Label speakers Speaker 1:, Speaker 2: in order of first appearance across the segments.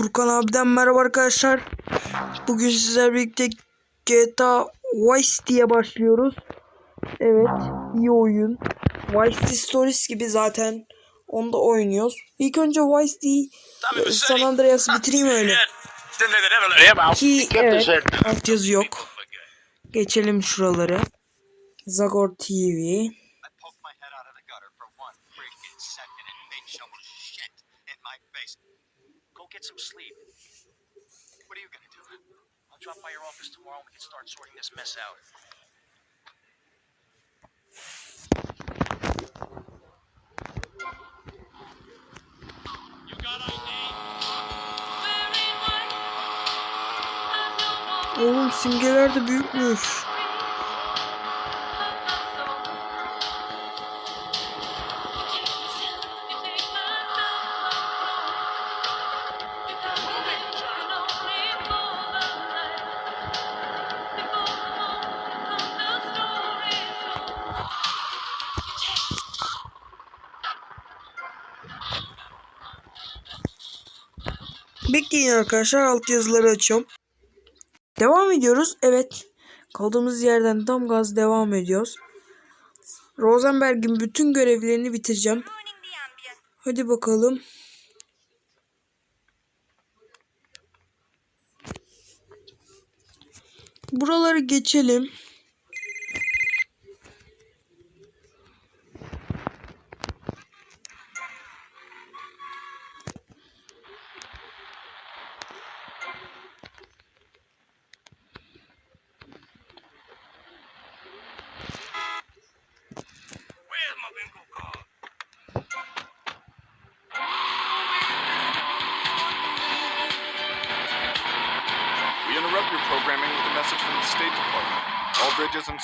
Speaker 1: Furkan abiden merhaba arkadaşlar. Bugün sizlerle birlikte GTA Vice City'ye başlıyoruz. Evet, iyi oyun. Vice City Stories gibi zaten onda oynuyoruz. İlk önce Vice City e, San Andreas'ı bitireyim öyle. Ki evet, altyazı yok. Geçelim şuraları. Zagor TV.
Speaker 2: Get some sleep. What are you gonna do? I'll drop by your office tomorrow and we can start sorting this mess out. You got ID?
Speaker 1: Oğlum simgeler de büyükmüş. Bekleyin arkadaşlar altyazıları açıyorum. Devam ediyoruz. Evet. Kaldığımız yerden tam gaz devam ediyoruz. Rosenberg'in bütün görevlerini bitireceğim. Hadi bakalım. Buraları geçelim.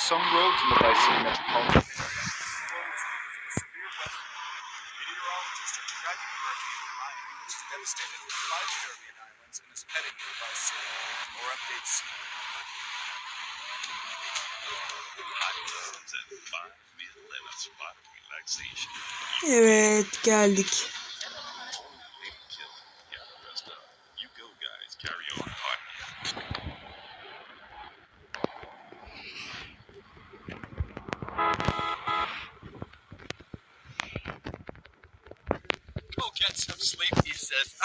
Speaker 3: Some roads in the Vice-City metropolitan area.
Speaker 4: Meteorologists are tracking Hurricane Ryan, which has devastated five Caribbean islands and is heading for Vice City. More updates soon.
Speaker 1: Evet geldik.
Speaker 3: You go, guys. Carry on.
Speaker 2: Go get some sleep, he says.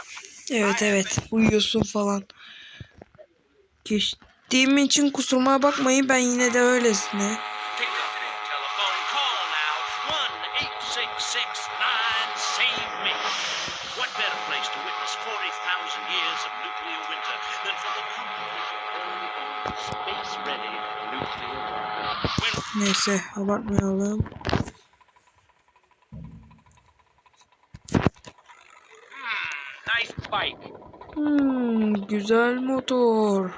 Speaker 1: Evet evet. Uyuyorsun falan. Geçtiğim için kusuruma bakmayın. Ben yine de öylesine.
Speaker 2: Pick up
Speaker 1: güzel motor.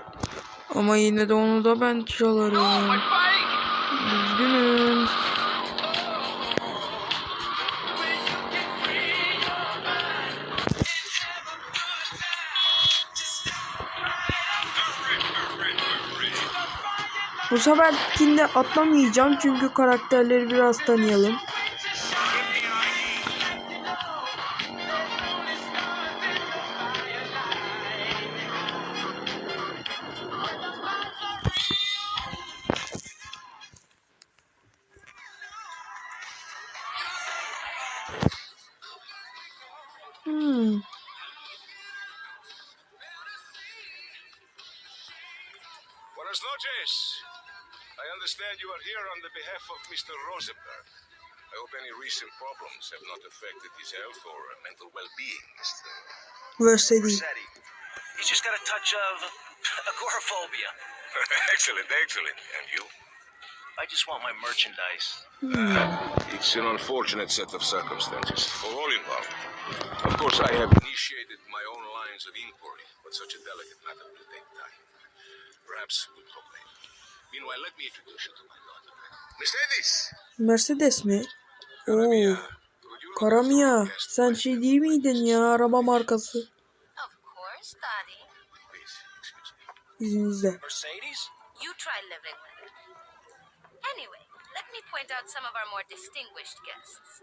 Speaker 1: Ama yine de onu da ben çalarım. Üzgünüm. Bu seferkinde atlamayacağım çünkü karakterleri biraz tanıyalım.
Speaker 5: Buenas noches. I understand you are here on the behalf of Mr. Rosenberg. I hope any recent problems have not affected his health or mental well-being, Mr.
Speaker 1: Versetti.
Speaker 2: Rossetti. He's just got a touch of agoraphobia.
Speaker 5: excellent, excellent. And you?
Speaker 2: I just want my merchandise. Hmm.
Speaker 5: It's an unfortunate set of circumstances for all involved. Of course, I have initiated my own lines of inquiry, but such a delicate matter will take time. Mercedes!
Speaker 1: Mi? Oo. Karamia. Sen şey değil miydin ya araba markası? İzninizle.
Speaker 2: Mercedes?
Speaker 6: You try living with it. Anyway, let me point out some of our more distinguished guests.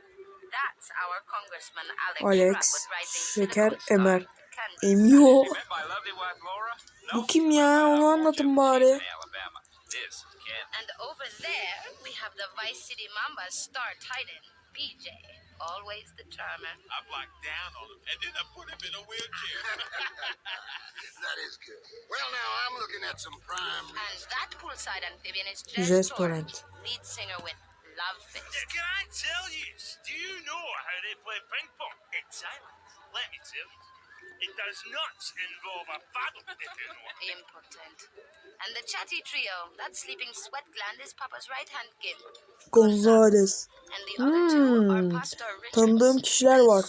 Speaker 6: That's our Congressman Alex,
Speaker 1: Alex, Şeker, Emer. Emiyor. Bu kim ya? Onu anlatın bari.
Speaker 6: And over there, we have the Vice City Mamba's star titan, BJ. Always the charmer.
Speaker 4: I blocked down on him, and then I put him in a wheelchair.
Speaker 7: That is good. Well, now I'm looking at some prime.
Speaker 6: And that poolside amphibian is Jess
Speaker 1: Restaurant.
Speaker 6: Torrent, lead singer with Love Fist.
Speaker 2: Can I tell you? Do you know how they play ping pong? It's silent. Let me tell you. It does not involve a know.
Speaker 6: Impotent. And the chatty trio, that sleeping sweat gland is Papa's right hand gimp.
Speaker 1: Gonzales.
Speaker 6: And the other two are
Speaker 1: Hmm, Tanıdığım kişiler var.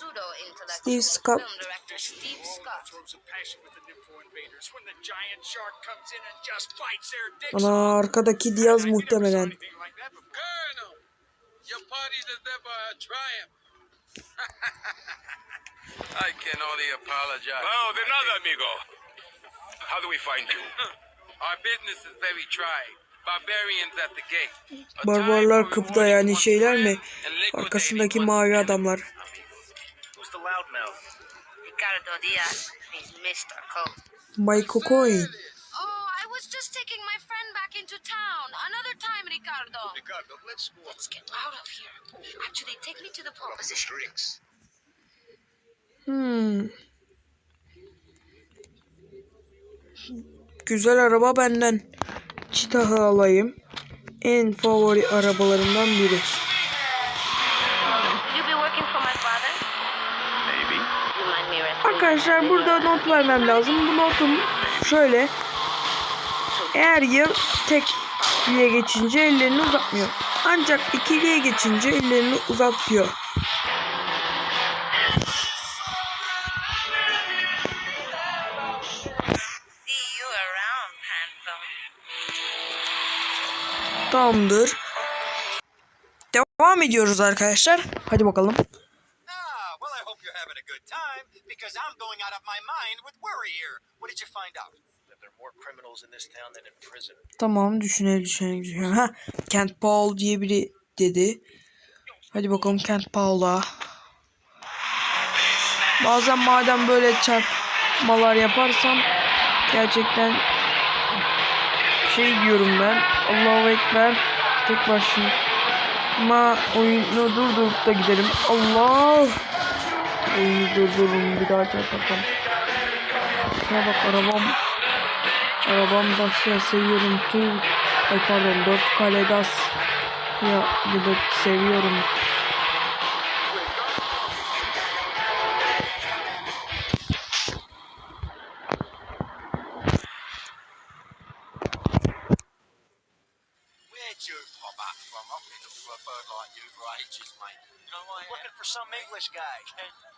Speaker 1: Steve Scott.
Speaker 6: film director Steve Scott.
Speaker 4: Throws a passion with the nympho invaders when the giant shark comes in and just bites their dicks
Speaker 1: Ana arkadaki Diaz muhtemelen.
Speaker 7: I can only apologize.
Speaker 5: Well, de nada, amigo. How do we find you?
Speaker 7: Our business is very trying. Barbarians at the gate. A
Speaker 1: Barbarlar
Speaker 7: rewarding
Speaker 1: yani şeyler mi? Arkasındaki mavi adamlar.
Speaker 2: Who's the loudmouth?
Speaker 6: Ricardo Diaz. He's Mr. Cole.
Speaker 1: Michael Cohen.
Speaker 6: Oh, I was just taking my friend back into town. Another time, Ricardo.
Speaker 7: Ricardo, let's go.
Speaker 6: Let's get out of here. Actually, take me to the pole
Speaker 7: streets.
Speaker 1: Hmm. Güzel araba benden. Çitah'ı alayım. En favori arabalarımdan biri. Arkadaşlar burada not vermem lazım. Bu notum şöyle. Eğer yıl tekliye geçince ellerini uzatmıyor. Ancak ikiliye geçince ellerini uzatıyor.
Speaker 4: İn this town than in prison.
Speaker 1: Tamam düşünelim düşünelim düşünelim. Ha, Kent Paul diye biri dedi. Hadi bakalım Kent Paul'a. Bazen madem böyle çarpmalar yaparsam gerçekten şey diyorum ben. Allahu Ekber tek başına. Ama oyunu durdurup da gidelim. Allah! Oyunu durdururum bir daha çarparsam. Şuna bak arabam Arabam taşya seviyorum tüm Ay pardon dört kale gaz Ya bir de seviyorum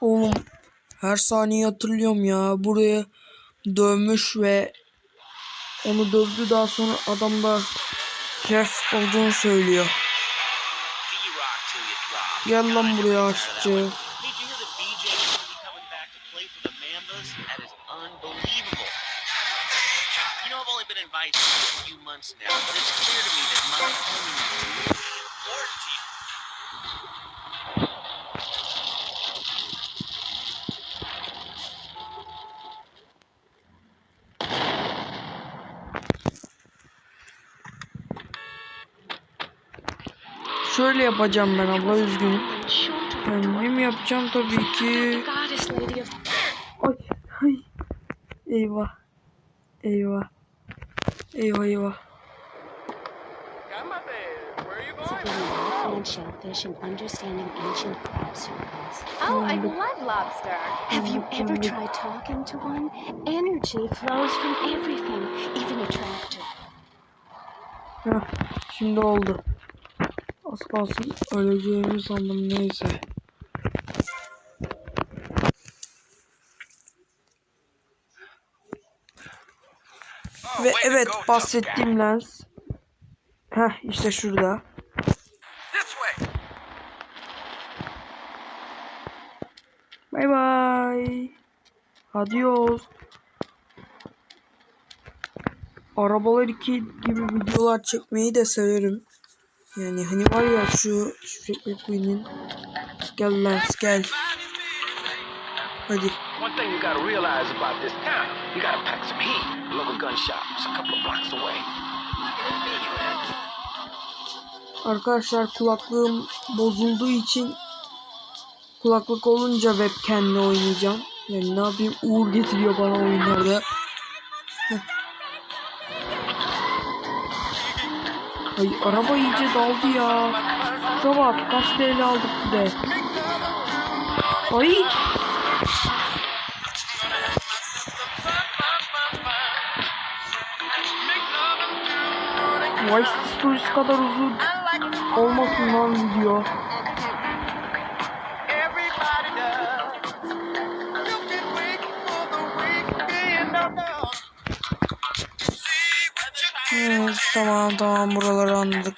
Speaker 1: Oğlum her saniye hatırlıyorum ya. Buraya dövmüş ve onu dövdü. Daha sonra adam da şef olduğunu söylüyor. Gel lan buraya aşçı.
Speaker 2: Hey, did you hear that BJ is going to be coming back to play for the Mambas? That is unbelievable. You know, I've only been invited for a few months now, but it's clear to me that my honeymoon is important to you.
Speaker 1: Şöyle yapacağım ben abla üzgünüm. Kendim yapacağım tabii ki. Ay, ay. Eyvah. Eyvah. Eyvah eyvah.
Speaker 8: shellfish and understanding ancient crab circles.
Speaker 9: Oh, I love lobster.
Speaker 8: Have you ever tried talking to one? Energy flows from everything, even a tractor.
Speaker 1: Heh, şimdi oldu. Az kalsın öleceğimi sandım neyse. Ve evet bahsettiğim lens. Heh işte şurada. Bay bay. Adios. Arabalar 2 gibi videolar çekmeyi de severim. Yani hani var ya şu Shrek McQueen'in Gel Lens gel. Hadi.
Speaker 10: One thing you gotta realize about this town, you gotta pack some heat. Local gun shop is a couple of blocks away.
Speaker 1: Arkadaşlar kulaklığım bozulduğu için kulaklık olunca webcam'le oynayacağım. Yani ne yapayım Uğur getiriyor bana oyunlarda. Ay araba iyice daldı ya. Şuna bak kaç TL aldık bir de. Ay. Vice Stories kadar uzun olmasın lan video. Tamam tamam buraları anladık.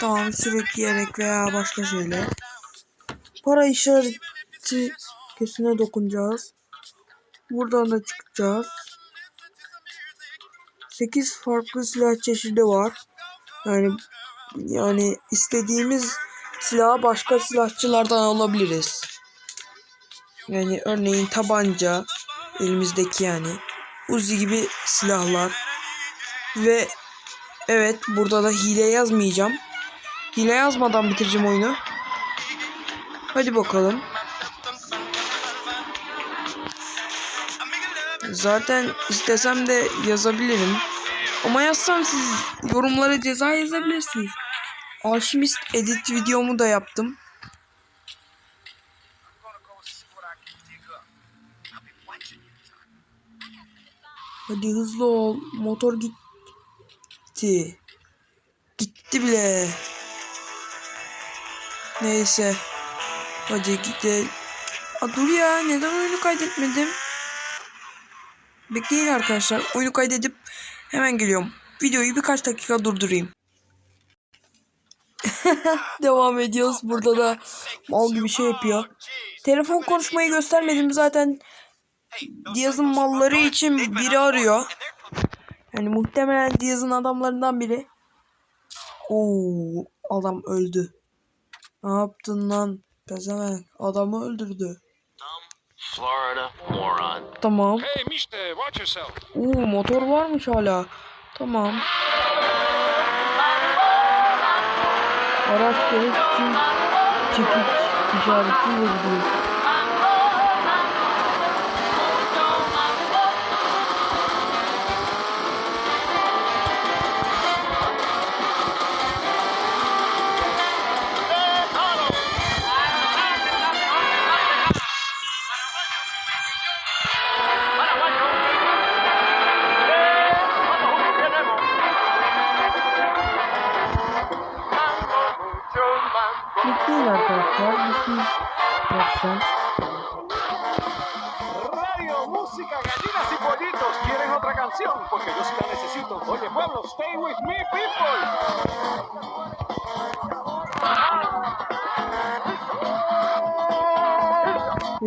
Speaker 1: Tamam sürekli yerek veya başka şeyler. Para işareti kesine dokunacağız. Buradan da çıkacağız. 8 farklı silah çeşidi var. Yani yani istediğimiz silahı başka silahçılardan alabiliriz. Yani örneğin tabanca elimizdeki yani Uzi gibi silahlar ve evet burada da hile yazmayacağım. Hile yazmadan bitireceğim oyunu. Hadi bakalım. Zaten istesem de yazabilirim. Ama yazsam siz yorumlara ceza yazabilirsiniz. Alchemist edit videomu da yaptım. Hadi hızlı ol. Motor gitti. Gitti bile. Neyse. Hadi gidelim. Aa, dur ya neden oyunu kaydetmedim? Bekleyin arkadaşlar. Oyunu kaydedip hemen geliyorum. Videoyu birkaç dakika durdurayım. Devam ediyoruz. Burada da mal gibi şey yapıyor. Telefon konuşmayı göstermedim zaten. Diaz'ın malları için biri arıyor. Yani muhtemelen Diaz'ın adamlarından biri. Oo, adam öldü. Ne yaptın lan? Pezevenk adamı öldürdü.
Speaker 10: Florida moron.
Speaker 1: Tamam.
Speaker 5: Hey, mister, watch yourself.
Speaker 1: Oo motor varmış hala. Tamam. Araç gerek için çekiç işaretiyle gidiyor.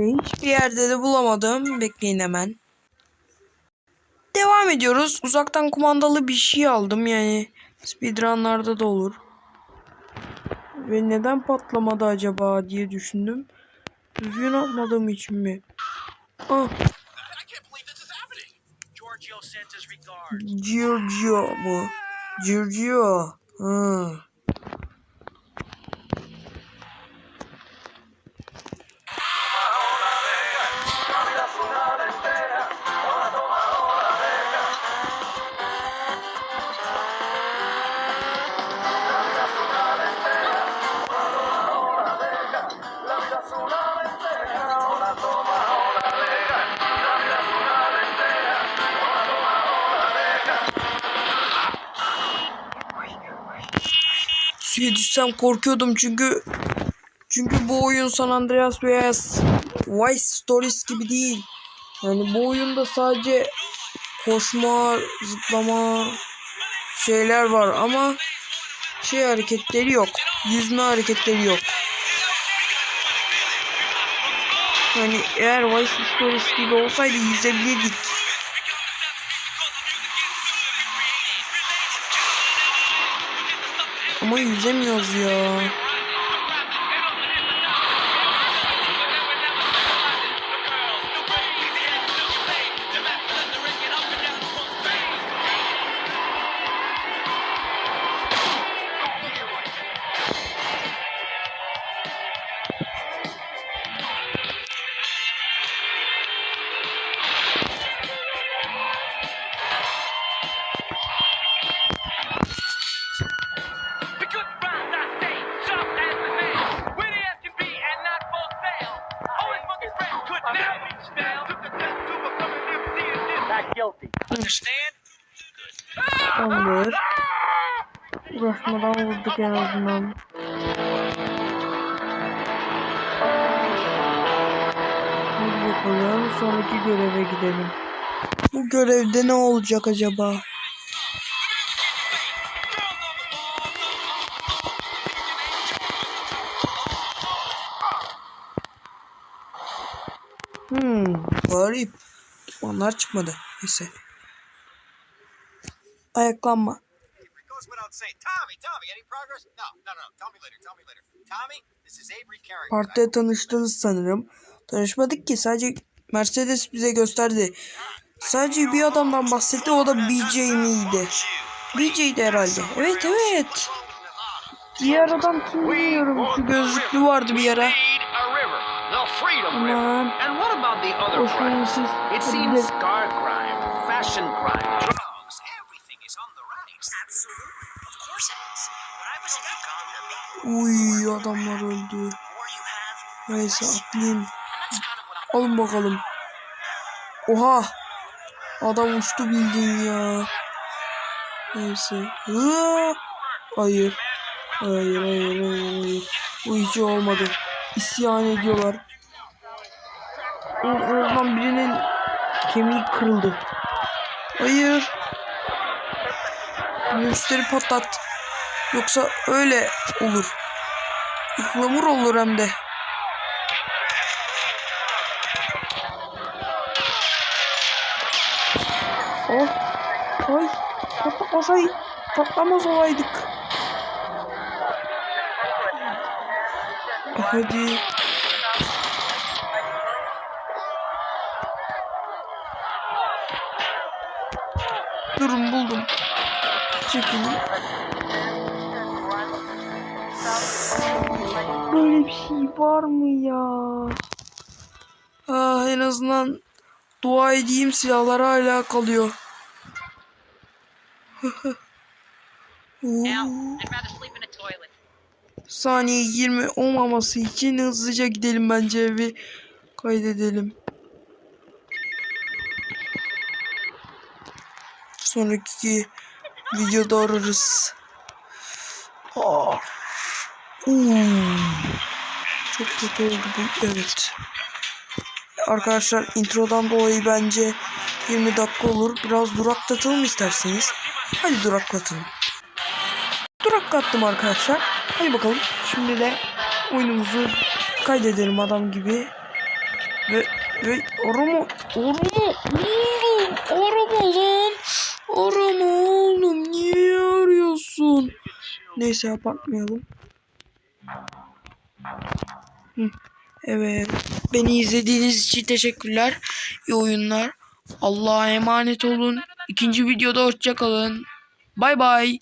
Speaker 1: Hiçbir yerde de bulamadım. Bekleyin hemen. Devam ediyoruz. Uzaktan kumandalı bir şey aldım. Yani speedrunlarda da olur. Ve neden patlamadı acaba diye düşündüm. Düzgün atmadığım için mi? Ah,
Speaker 2: Giorgio
Speaker 1: mu? Giorgio. Ha. Suya düşsem korkuyordum çünkü çünkü bu oyun San Andreas veya Vice Stories gibi değil. Yani bu oyunda sadece koşma, zıplama şeyler var ama şey hareketleri yok. Yüzme hareketleri yok. Yani eğer Vice Stories gibi olsaydı yüzebilirdik. Ama yüzemiyoruz ya. Uğraşmadan vurduk en azından. Hadi bakalım sonraki göreve gidelim. Bu görevde ne olacak acaba? Hmm, garip. Onlar çıkmadı. Neyse. Ayaklanma.
Speaker 4: Goes without saying. Tommy, Tommy, any progress? No, no, no. Tell me later. Tell me later. Tommy, this is Avery Carrington.
Speaker 1: Partide tanıştınız sanırım. Tanışmadık ki sadece Mercedes bize gösterdi. Sadece bir adamdan bahsetti o da BJ miydi? BJ'di herhalde. Evet evet. Diğer adam kim bilmiyorum. Şu gözlüklü vardı bir ara. Aman.
Speaker 10: And what about the
Speaker 1: Uy adamlar öldü. Neyse atlayayım. Alın bakalım. Oha. Adam uçtu bildiğin ya. Neyse. Hayır. Hayır hayır hayır hayır. Bu hiç olmadı. İsyan ediyorlar. Azından birinin kemiği kırıldı. Hayır. Müşteri patlat. Yoksa öyle olur. Ihlamur olur hem de. Oh. Ay. Patlatmasay. Patlamaz olaydık. Hadi. Durun buldum. Çekilin. Böyle bir şey var mı ya? Ah en azından dua edeyim silahlar hala kalıyor. Saniye 20 olmaması için hızlıca gidelim bence evi kaydedelim. Sonraki videoda ararız. Ah. Çok kötü oldu bu. Evet. Arkadaşlar introdan dolayı bence 20 dakika olur. Biraz duraklatalım isterseniz. Hadi duraklatalım. Duraklattım arkadaşlar. Hadi bakalım. Şimdi de oyunumuzu kaydedelim adam gibi. Ve ve arama arama oğlum arama lan. Arama oğlum niye arıyorsun? Neyse abartmayalım. Evet. Beni izlediğiniz için teşekkürler. İyi oyunlar. Allah'a emanet olun. İkinci videoda hoşça kalın. Bay bay.